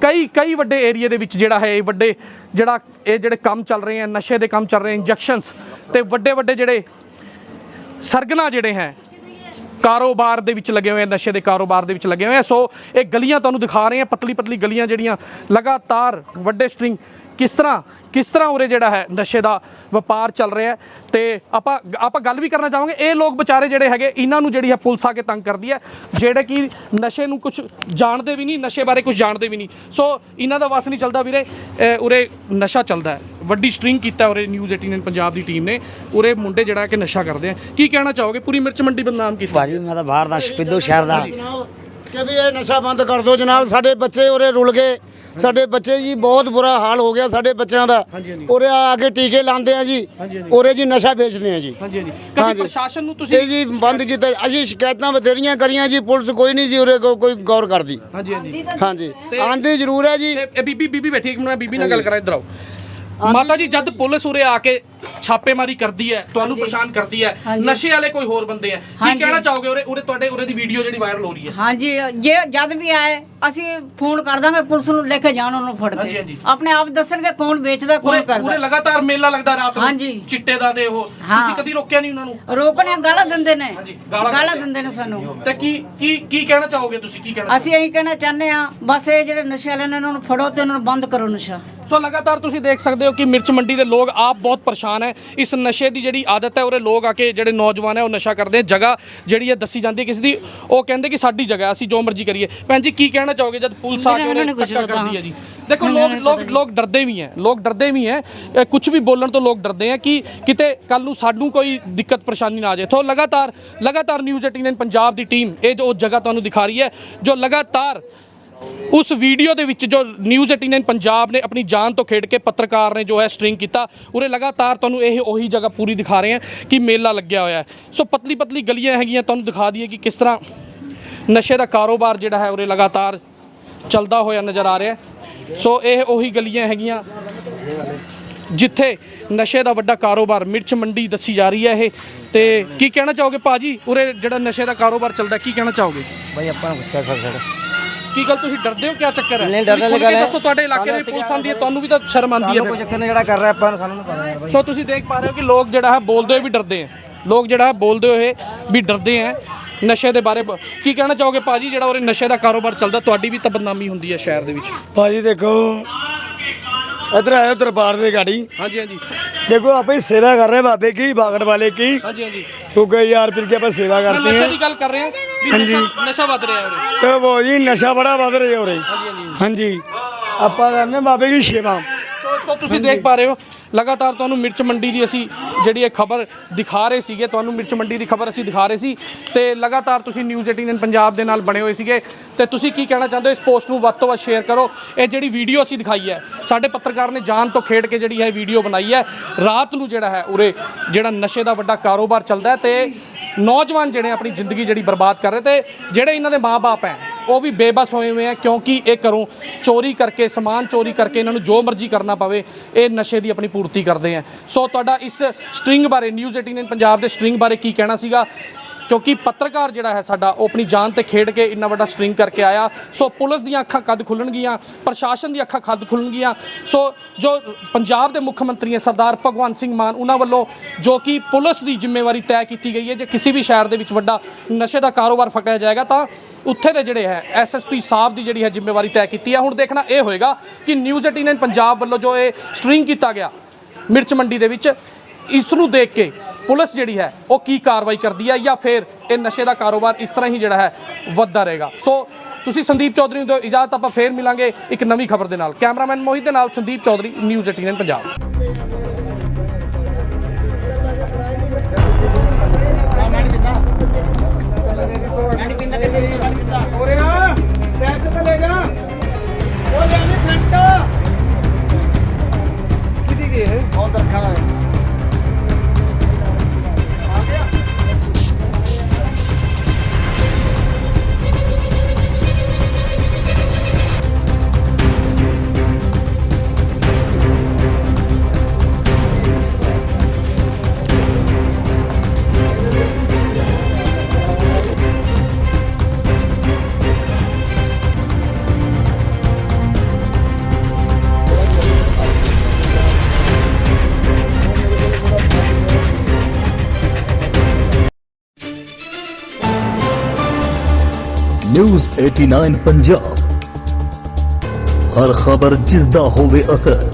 ਕਈ ਕਈ ਵੱਡੇ ਏਰੀਏ ਦੇ ਵਿੱਚ ਜਿਹੜਾ ਹੈ ਇਹ ਵੱਡੇ ਜਿਹੜਾ ਇਹ ਜਿਹੜੇ ਕੰਮ ਚੱਲ ਰਹੇ ਆ, ਨਸ਼ੇ ਦੇ ਕੰਮ ਚੱਲ ਰਹੇ ਇੰਜੈਕਸ਼ਨਸ ਤੇ ਵੱਡੇ ਵੱਡੇ ਜਿਹੜੇ ਸਰਗਨਾ ਜਿਹੜੇ ਹੈ, ਕਾਰੋਬਾਰ ਦੇ ਵਿੱਚ ਲੱਗੇ ਹੋਏ ਆ, ਨਸ਼ੇ ਦੇ ਕਾਰੋਬਾਰ ਦੇ ਵਿੱਚ ਲੱਗੇ ਹੋਏ ਆ। ਸੋ ਇਹ ਗਲੀਆਂ ਤੁਹਾਨੂੰ ਦਿਖਾ ਰਹੇ ਆ ਪਤਲੀ ਪਤਲੀ ਗਲੀਆਂ ਜਿਹੜੀਆਂ ਲਗਾਤਾਰ ਵੱਡੇ ਸਟ੍ਰਿੰਗ ਕਿਸ ਤਰ੍ਹਾਂ ਕਿਸ ਤਰ੍ਹਾਂ ਉਰੇ ਜਿਹੜਾ ਹੈ ਨਸ਼ੇ ਦਾ ਵਪਾਰ ਚੱਲ ਰਿਹਾ ਹੈ? ਤੇ ਆਪਾਂ ਆਪਾਂ ਗੱਲ ਵੀ ਕਰਨਾ ਚਾਹਾਂਗੇ, ਇਹ ਲੋਕ ਵਿਚਾਰੇ ਜਿਹੜੇ ਹੈਗੇ, ਇਹਨਾਂ ਨੂੰ ਜਿਹੜੀ ਹੈ ਪੁਲਿਸ ਆ ਕੇ ਤੰਗ ਕਰਦੀ ਹੈ, ਜਿਹੜੇ ਕਿ ਨਸ਼ੇ ਨੂੰ ਕੁਝ ਜਾਣਦੇ ਵੀ ਨਹੀਂ, ਨਸ਼ੇ ਬਾਰੇ ਕੁਝ ਜਾਣਦੇ ਵੀ ਨਹੀਂ। ਸੋ ਇਹਨਾਂ ਦਾ ਵਸ ਨਹੀਂ ਚੱਲਦਾ ਵੀਰੇ ਉਰੇ ਨਸ਼ਾ ਚੱਲਦਾ ਹੈ। ਵੱਡੀ ਸਟ੍ਰਿੰਗ ਕੀਤਾ ਉਰੇ ਨਿਊਜ਼ 18 ਪੰਜਾਬ ਦੀ ਟੀਮ ਨੇ। ਉਰੇ ਮੁੰਡੇ ਜਿਹੜਾ ਕਿ ਨਸ਼ਾ ਕਰਦੇ ਆ। ਕੀ ਕਹਿਣਾ ਚਾਹੋਗੇ? ਪੂਰੀ ਮਿਰਚ ਮੰਡੀ ਬਦਨਾਮ ਕੀਤੀ। ਭਾਜੀ, ਮੈਂ ਤਾਂ ਬਾਹਰ ਦਾ ਸ਼ਪਿੱਦੋ ਸ਼ਹਿਰ ਦਾ। ਕਿ ਵੀ ਇਹ ਨਸ਼ਾ ਬੰਦ ਕਰ ਦਿਓ ਜਨਾਬ ਸਾਡੇ ਬੱਚੇ ਉਰੇ ਰੁਲ ਗਏ। ਸਾਡੇ ਬੱਚੇ ਜੀ ਬਹੁਤ ਬੁਰਾ ਹਾਲ ਹੋ ਗਿਆ ਸਾਡੇ ਬੱਚਿਆਂ ਦਾ। ਉਰੇ ਆ ਕੇ ਟੀਕੇ ਲਾਉਂਦੇ ਆ ਜੀ। ਉਰੇ ਜੀ ਨਸ਼ਾ ਵੇਚਦੇ ਆ ਜੀ। ਕਦੀ। ਪ੍ਰਸ਼ਾਸਨ ਨੂੰ ਤੁਸੀਂ ਇਹ ਜੀ ਬੰਦ ਕੀਤਾ ਅਸੀਂ ਸ਼ਿਕਾਇਤਾਂ ਬਥੇਰੀਆਂ ਕਰੀਆਂ ਜੀ ਪੁਲਿਸ ਕੋਈ ਨਹੀਂ ਜੀ ਉਰੇ ਕੋਈ ਗੌਰ ਕਰਦੀ। ਹਾਂਜੀ ਹਾਂਜੀ। ਆਂਦੀ ਜ਼ਰੂਰ ਹੈ ਜੀ। ਬੀਬੀ ਬੀਬੀ ਬੈਠੀ ਇੱਕ ਮਿੰਟ ਬੀਬੀ ਨਾਲ ਗੱਲ ਕਰਾਂ ਇੱਧਰ ਆਓ। ਮਾਤਾ ਜੀ ਜਦ ਪੁਲਿਸ ਉਰੇ ਆ ਕੇ ਛਾਪੇਮਾਰੀ ਕਰਦੀ ਹੈ ਤੁਹਾਨੂੰ ਪਰੇਸ਼ਾਨ ਕਰਦੀ ਹੈ ਨਸ਼ੇ ਵਾਲੇ ਕੋਈ ਹੋਰ ਬੰਦੇ ਆ ਕੀ। ਕਹਿਣਾ ਚਾਹੋਗੇ ਉਰੇ? ਉਰੇ ਤੁਹਾਡੇ ਉਰੇ ਦੀ ਵੀਡੀਓ ਜਿਹੜੀ ਵਾਇਰਲ ਹੋ ਰਹੀ ਹੈ। ਹਾਂਜੀ ਜੇ ਜਦ ਵੀ ਆਏ ਅਸੀਂ ਫੋਨ ਕਰ ਦਾਂਗੇ ਪੁਲਿਸ ਨੂੰ ਲੈ ਕੇ ਜਾਣ ਉਹਨੂੰ ਫੜ ਕੇ। ਆਪਣੇ ਆਪ ਦੱਸਣਗੇ ਕੌਣ ਵੇਚਦਾ ਉਰੇ ਕੌਣ ਉਰੇ ਕਰਦਾ। ਲਗਾਤਾਰ ਮੇਲਾ ਲੱਗਦਾ ਰਾਤ ਨੂੰ। ਚਿੱਟੇ ਦਾ ਤੇ ਉਹ। ਹਾਂ। ਤੁਸੀਂ ਕਦੀ ਰੋਕਿਆ ਨਹੀਂ ਉਹਨਾਂ ਨੂੰ? ਰੋਕਣੇ ਗਾਲਾਂ ਦਿੰਦੇ ਨੇ। ਹਾਂਜੀ, ਗਾਲਾਂ। ਦਿੰਦੇ ਨੇ। ਸਾਨੂੰ। ਤੇ ਕੀ ਕੀ ਕੀ ਕਹਿਣਾ ਚਾਹੋਗੇ ਤੁਸੀਂ? ਕੀ ਕਹਿਣਾ ਅਸੀਂ ਇਹੀ ਕਹਿਣਾ ਚਾਹੁੰਦੇ ਆ ਬਸ ਇਹ ਜਿਹੜੇ ਨਸ਼ੇ ਵਾਲੇ ਨੇ ਇਹਨਾਂ ਨੂੰ ਫੜੋ ਤੇ ਉਹਨਾਂ ਨੂੰ ਬੰਦ ਕਰੋ ਨਸ਼ਾ। ਸੋ ਲਗਾਤਾਰ ਤੁਸੀਂ ਦੇਖ ਸਕਦੇ ਹੋ ਕਿ ਮਿਰਚ ਮੰਡੀ ਦੇ ਲੋਕ ਆਪ ਬਹੁਤ ਪਰੇਸ਼ਾਨ ਹੈ। ਇਸ ਨਸ਼ੇ ਦੀ ਜਿਹੜੀ ਆਦਤ ਹੈ ਉਹਰੇ ਲੋਕ ਆ ਕੇ ਜਿਹੜੇ ਨੌਜਵਾਨ ਹੈ ਉਹ ਨਸ਼ਾ ਕਰਦੇ ਆ ਜਗ੍ਹਾ ਜਿਹੜੀ ਹੈ ਦੱਸੀ ਜਾਂਦੀ ਹੈ ਕਿਸੇ ਦੀ। ਉਹ ਕਹਿੰਦੇ ਕਿ ਸਾਡੀ ਜਗ੍ਹਾ ਅਸੀਂ ਜੋ ਮਰਜ਼ੀ ਕਰੀਏ। ਭੈਣ ਜੀ ਕੀ ਕਹਿਣਾ ਚਾਹੋਗੇ ਜਦ ਪੁਲਿਸ ਆ ਕੇ ਉਹਨੇ ਧੱਕਾ। ਕਰਦੀ ਹੈ ਜੀ? ਦੇਖੋ ਲੋਕ ਲੋਕ ਲੋਕ ਡਰਦੇ ਵੀ ਹੈ। ਲੋਕ ਡਰਦੇ ਵੀ ਹੈ। ਕੁਝ ਵੀ ਬੋਲਣ ਤੋਂ ਲੋਕ ਡਰਦੇ ਹੈ ਕਿ ਕਿਤੇ ਕੱਲ ਨੂੰ ਸਾਨੂੰ ਕੋਈ ਦਿੱਕਤ ਪਰੇਸ਼ਾਨੀ ਨਾ ਆ ਜਾਏ। ਤੋਂ ਲਗਾਤਾਰ ਲਗਾਤਾਰ ਨਿਊਜ਼ 18 ਪੰਜਾਬ ਦੀ ਟੀਮ ਇਹ ਜੋ ਜਗ੍ਹਾ ਤੁਹਾਨੂੰ ਦਿਖਾ ਰਹੀ ਹੈ ਜੋ ਲਗਾਤਾਰ ਉਸ ਵੀਡੀਓ ਦੇ ਵਿੱਚ ਜੋ ਨਿਊਜ਼ 18 ਪੰਜਾਬ ਨੇ ਆਪਣੀ ਜਾਨ ਤੋਂ ਖੇਡ ਕੇ ਪੱਤਰਕਾਰ ਨੇ ਜੋ ਹੈ ਸਟ੍ਰਿੰਗ ਕੀਤਾ, ਉਰੇ ਲਗਾਤਾਰ ਤੁਹਾਨੂੰ ਇਹ ਉਹੀ ਜਗ੍ਹਾ ਪੂਰੀ ਦਿਖਾ ਰਹੇ ਹਾਂ ਕਿ ਮੇਲਾ ਲੱਗਿਆ ਹੋਇਆ ਹੈ। ਸੋ ਪਤਲੀ ਪਤਲੀ ਗਲੀਆਂ ਹੈਗੀਆਂ, ਤੁਹਾਨੂੰ ਦਿਖਾ ਦਈਏ ਕਿ ਕਿਸ ਤਰ੍ਹਾਂ ਨਸ਼ੇ ਦਾ ਕਾਰੋਬਾਰ ਜਿਹੜਾ ਹੈ ਉਰੇ ਲਗਾਤਾਰ ਚੱਲਦਾ ਹੋਇਆ ਨਜ਼ਰ ਆ ਰਿਹਾ ਸੋ ਇਹ ਉਹੀ ਗਲੀਆਂ ਹੈਗੀਆਂ ਜਿੱਥੇ ਨਸ਼ੇ ਦਾ ਵੱਡਾ ਕਾਰੋਬਾਰ, ਮਿਰਚ ਮੰਡੀ ਦੱਸੀ ਜਾ ਰਹੀ ਹੈ ਇਹ। ਤੇ ਕੀ ਕਹਿਣਾ ਚਾਹੋਗੇ ਭਾਜੀ? ਉਰੇ ਜਿਹੜਾ ਨਸ਼ੇ ਦਾ ਕਾਰੋਬਾਰ ਚੱਲਦਾ, ਕੀ ਕਹਿਣਾ ਚਾਹੋਗੇ? ਭਾਈ ਆਪਾਂ ਨੂੰ ਕੁਛ ਕਹਿ ਸਕਦੇ ਕੀ ਗੱਲ ਤੁਸੀਂ ਡਰਦੇ ਹੋ? ਕਿਆ ਚੱਕਰ ਹੈ? ਨਹੀਂ, ਡਰਨ ਤੁਸੀਂ ਖੁੱਲ੍ਹ ਵਾਲੀ ਕੇ ਗੱਲ ਹੈ। ਦੱਸੋ ਤੁਹਾਡੇ ਇਲਾਕੇ ਦੇ ਪੁਲਿਸ ਆਂਦੀ ਹੈ ਤੁਹਾਨੂੰ ਵੀ ਤਾਂ ਸ਼ਰਮ ਆਂਦੀ ਹੈ ਕੋਈ ਫਿਰ। ਚੱਕਰ ਨਹੀਂ ਜਿਹੜਾ ਕਰ ਰਿਹਾ ਆਪਾਂ ਨੂੰ ਸਾਨੂੰ ਨਹੀਂ ਪਤਾ ਯਾਰ ਸੋ ਤੁਸੀਂ ਦੇਖ ਪਾ ਰਹੇ ਹੋ ਕਿ ਲੋਕ ਜਿਹੜਾ ਹੈ ਬੋਲਦੇ ਹੋਏ ਵੀ ਡਰਦੇ ਆ ਲੋਕ ਜਿਹੜਾ ਹੈ ਬੋਲਦੇ ਹੋਏ ਵੀ ਡਰਦੇ ਆ ਨਸ਼ੇ ਦੇ ਬਾਰੇ ਬ- ਕੀ ਕਹਿਣਾ ਚਾਹੋਗੇ ਭਾਜੀ? ਜਿਹੜਾ ਉਰੇ ਨਸ਼ੇ ਦਾ ਕਾਰੋਬਾਰ ਚੱਲਦਾ ਤੁਹਾਡੀ ਵੀ ਤਾਂ ਬਦਨਾਮੀ ਹੁੰਦੀ ਹੈ ਸ਼ਹਿਰ ਦੇ ਵਿੱਚ। ਭਾਜੀ ਦੇਖੋ ਇਧਰ ਆਇਓ ਦਰਬਾਰ ਦੀ ਗਾੜੀ। ਹਾਂਜੀ ਹਾਂਜੀ। ਦੇਖੋ ਆਪਾਂ ਸੇਵਾ ਕਰ ਰਹੇ ਬਾਬੇ ਕੀ ਬਾਗੜ ਵਾਲੇ ਕੀ। ਹਾਂਜੀ ਹਾਂਜੀ। ਕਿਉਂਕਿ ਯਾਰ ਫਿਰ ਕੇ ਆਪਾਂ ਸੇਵਾ ਮੈਂ ਕਰते ਨਸ਼ੇ हैं ਦੀ ਗੱਲ ਕਰ ਰਿਹਾ ਵੀ ਹਾਂਜੀ। ਨਸ਼ਾ ਵੱਧ ਰਿਹਾ ਉਰੇ। ਤੇ ਉਹ ਜੀ ਨਸ਼ਾ ਬੜਾ ਵੱਧ ਰਿਹਾ ਹੋ ਰਹੀ ਹਾਂਜੀ। ਹਾਂਜੀ। ਆਪਾਂ ਕਰਨੇ ਬਾਬੇ ਦੀ ਸੇਵਾ। ਸੋ ਤੁਸੀਂ ਦੇਖ ਪਾ ਰਹੇ ਹੋ, ਲਗਾਤਾਰ ਤੁਹਾਨੂੰ ਮਿਰਚ ਮੰਡੀ ਦੀ ਅਸੀਂ ਜਿਹੜੀ ਇਹ ਖਬਰ ਦਿਖਾ ਰਹੇ ਸੀਗੇ, ਤੁਹਾਨੂੰ ਮਿਰਚ ਮੰਡੀ ਦੀ ਖਬਰ ਅਸੀਂ ਦਿਖਾ ਰਹੇ ਸੀ ਤੇ ਲਗਾਤਾਰ ਤੁਸੀਂ ਨਿਊਜ਼ 18 ਪੰਜਾਬ ਦੇ ਨਾਲ ਬਣੇ ਹੋਏ ਸੀਗੇ ਤੇ ਤੁਸੀਂ ਕੀ ਕਹਿਣਾ ਚਾਹੁੰਦੇ ਹੋ? ਇਸ ਪੋਸਟ ਨੂੰ ਵੱਧ ਤੋਂ ਵੱਧ ਸ਼ੇਅਰ ਕਰੋ। ਇਹ ਜਿਹੜੀ ਵੀਡੀਓ ਅਸੀਂ ਦਿਖਾਈ ਹੈ, ਸਾਡੇ ਪੱਤਰਕਾਰ ਨੇ ਜਾਨ ਤੋਂ ਖੇਡ ਕੇ ਜਿਹੜੀ ਹੈ ਵੀਡੀਓ ਬਣਾਈ ਹੈ, ਰਾਤ ਨੂੰ ਜਿਹੜਾ ਹੈ ਉਰੇ ਜਿਹੜਾ ਨਸ਼ੇ ਦਾ ਵੱਡਾ ਕਾਰੋਬਾਰ ਚੱਲਦਾ ਹੈ ਤੇ ਨੌਜਵਾਨ ਜਿਹੜੇ ਆਪਣੀ ਜ਼ਿੰਦਗੀ ਜਿਹੜੀ ਬਰਬਾਦ ਕਰ ਰਹੇ ਤੇ ਜਿਹੜੇ ਇਹਨਾਂ ਦੇ ਮਾਪੇ ਹੈ ਉਹ ਵੀ ਬੇਬਸ ਹੋਏ ਹੋਏ ਆ, ਕਿਉਂਕਿ ਇਹ ਘਰੋਂ ਚੋਰੀ ਕਰਕੇ, ਸਮਾਨ ਚੋਰੀ ਕਰਕੇ ਇਹਨਾਂ ਨੂੰ ਜੋ ਮਰਜ਼ੀ ਕਰਨਾ ਪਵੇ, ਇਹ ਨਸ਼ੇ ਦੀ ਆਪਣੀ ਪੂਰਤੀ ਕਰਦੇ ਆ। ਸੋ ਤੁਹਾਡਾ ਇਸ ਸਟ੍ਰਿੰਗ ਬਾਰੇ ਨਿਊਜ਼ 18 ਪੰਜਾਬ ਦੇ ਸਟ੍ਰਿੰਗ ਬਾਰੇ ਕੀ ਕਹਿਣਾ ਸੀਗਾ? ਕਿਉਂਕਿ ਪੱਤਰਕਾਰ ਜਿਹੜਾ ਹੈ ਸਾਡਾ, ਉਹ ਆਪਣੀ ਜਾਨ ਤੇ ਖੇਡ ਕੇ ਇੰਨਾ ਵੱਡਾ ਸਟ੍ਰਿੰਗ ਕਰਕੇ ਆਇਆ। ਸੋ ਪੁਲਿਸ ਦੀਆਂ ਅੱਖਾਂ ਕੱਦ ਖੁੱਲਣਗੀਆਂ, ਪ੍ਰਸ਼ਾਸਨ ਦੀਆਂ ਅੱਖਾਂ ਕੱਦ ਖੁੱਲਣਗੀਆਂ। ਸੋ ਜੋ ਪੰਜਾਬ ਦੇ ਮੁੱਖ ਮੰਤਰੀ ਹੈ ਸਰਦਾਰ ਭਗਵੰਤ ਸਿੰਘ ਮਾਨ, ਉਹਨਾਂ ਵੱਲੋਂ ਜੋ ਕਿ ਪੁਲਿਸ ਦੀ ਜ਼ਿੰਮੇਵਾਰੀ ਤੈਅ ਕੀਤੀ ਗਈ ਹੈ, ਜੇ ਕਿਸੇ ਵੀ ਸ਼ਹਿਰ ਦੇ ਵਿੱਚ ਵੱਡਾ ਨਸ਼ੇ ਦਾ ਕਾਰੋਬਾਰ ਫੜਿਆ ਜਾਏਗਾ, ਤਾਂ ਉੱਥੇ ਦੇ ਜਿਹੜੇ ਹੈ ਐਸਐਸਪੀ ਸਾਹਿਬ ਦੀ ਜਿਹੜੀ ਹੈ ਜ਼ਿੰਮੇਵਾਰੀ ਤੈਅ ਕੀਤੀ ਹੈ ਹੁਣ ਦੇਖਣਾ ਇਹ ਹੋਏਗਾ ਕਿ ਨਿਊਜ਼ 18 ਪੰਜਾਬ ਵੱਲੋਂ ਜੋ ਇਹ ਸਟ੍ਰਿੰਗ ਕੀਤਾ ਗਿਆ ਮਿਰਚ ਮੰਡੀ ਦੇ ਵਿੱਚ ਇਸ ਨੂੰ ਦੇਖ ਕੇ ਪੁਲਿਸ ਜਿਹੜੀ ਹੈ ਉਹ ਕੀ ਕਾਰਵਾਈ ਕਰਦੀ ਹੈ ਜਾਂ ਫਿਰ ਇਹ ਨਸ਼ੇ ਦਾ ਕਾਰੋਬਾਰ ਇਸ ਤਰ੍ਹਾਂ ਹੀ ਜਿਹੜਾ ਹੈ ਵੱਧਦਾ ਰਹੇਗਾ ਸੋ ਤੁਸੀਂ ਸੰਦੀਪ ਚੌਧਰੀ ਨੂੰ ਦਿਓ ਇਜਾਜ਼ਤ ਆਪਾਂ ਫੇਰ ਮਿਲਾਂਗੇ ਇੱਕ ਨਵੀਂ ਖਬਰ ਦੇ ਨਾਲ ਕੈਮਰਾਮੈਨ ਮੋਹਿਤ ਦੇ ਨਾਲ ਸੰਦੀਪ ਚੌਧਰੀ ਨਿਊਜ਼ 18 ਪੰਜਾਬ ਉਰੇ ਕਿੱਦੀ ਗਈ ਹੈ ਬਹੁਤ 89 ਪੰਜਾਬ ਹਰ ਖਬਰ ਜਿਸ ਦਾ ਹੋਵੇ ਅਸਰ